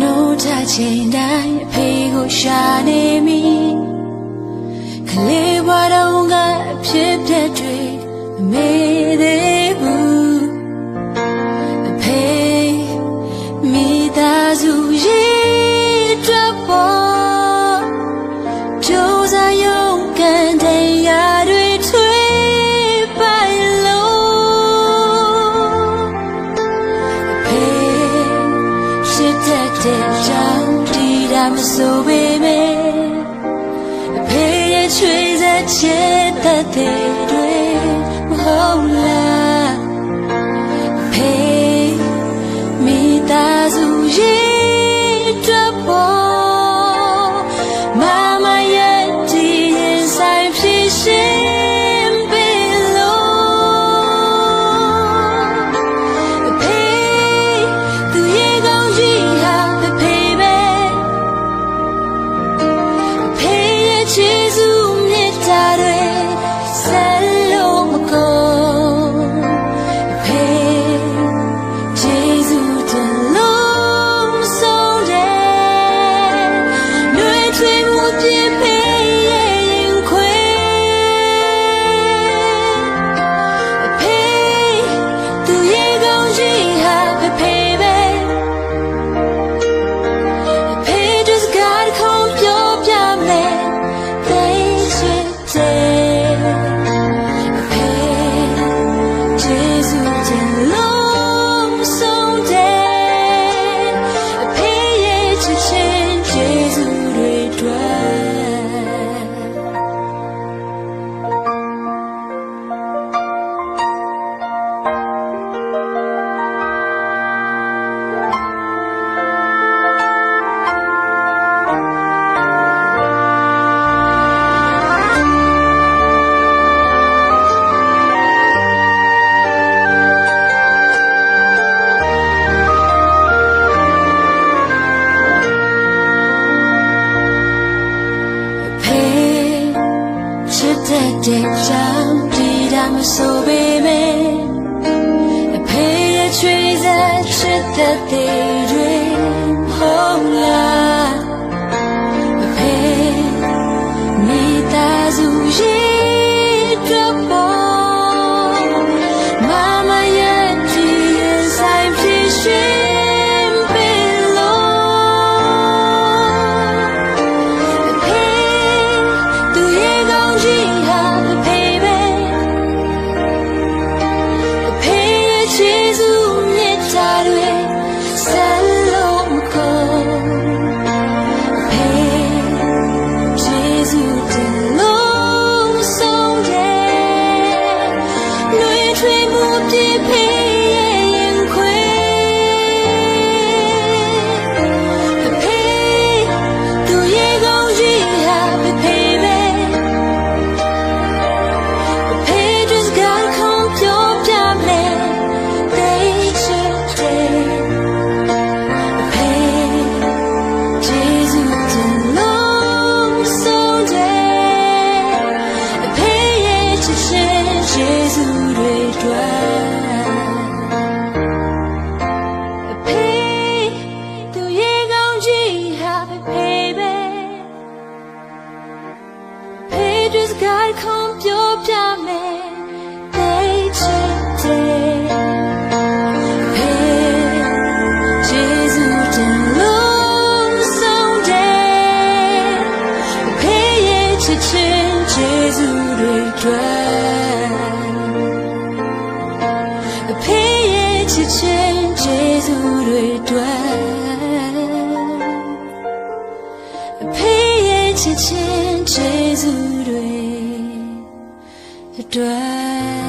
နှုတ်ထချိန်တိုင်းအဖေကိုရှာနေမိကလေးဘဝတုန်းကအဖြစ်ပြက်တွေ မဆိုပေမဲ့အဖေရဲ့ချွေးစက်ချစ်တတ်တယ် တဲ့တဲ့ကြောင့်ဒီတာမဆိုပေမဲ့အဖေရဲ့ချွေးစားချစ်တဲ့တဲ့ deep တွေတွေ့အဖေရဲ့ချစ်ခြင်းကျေးဇူးတွေတွေ့အဖေရဲ့ချစ်ခြင်းကျေးဇူးတွေတွေ့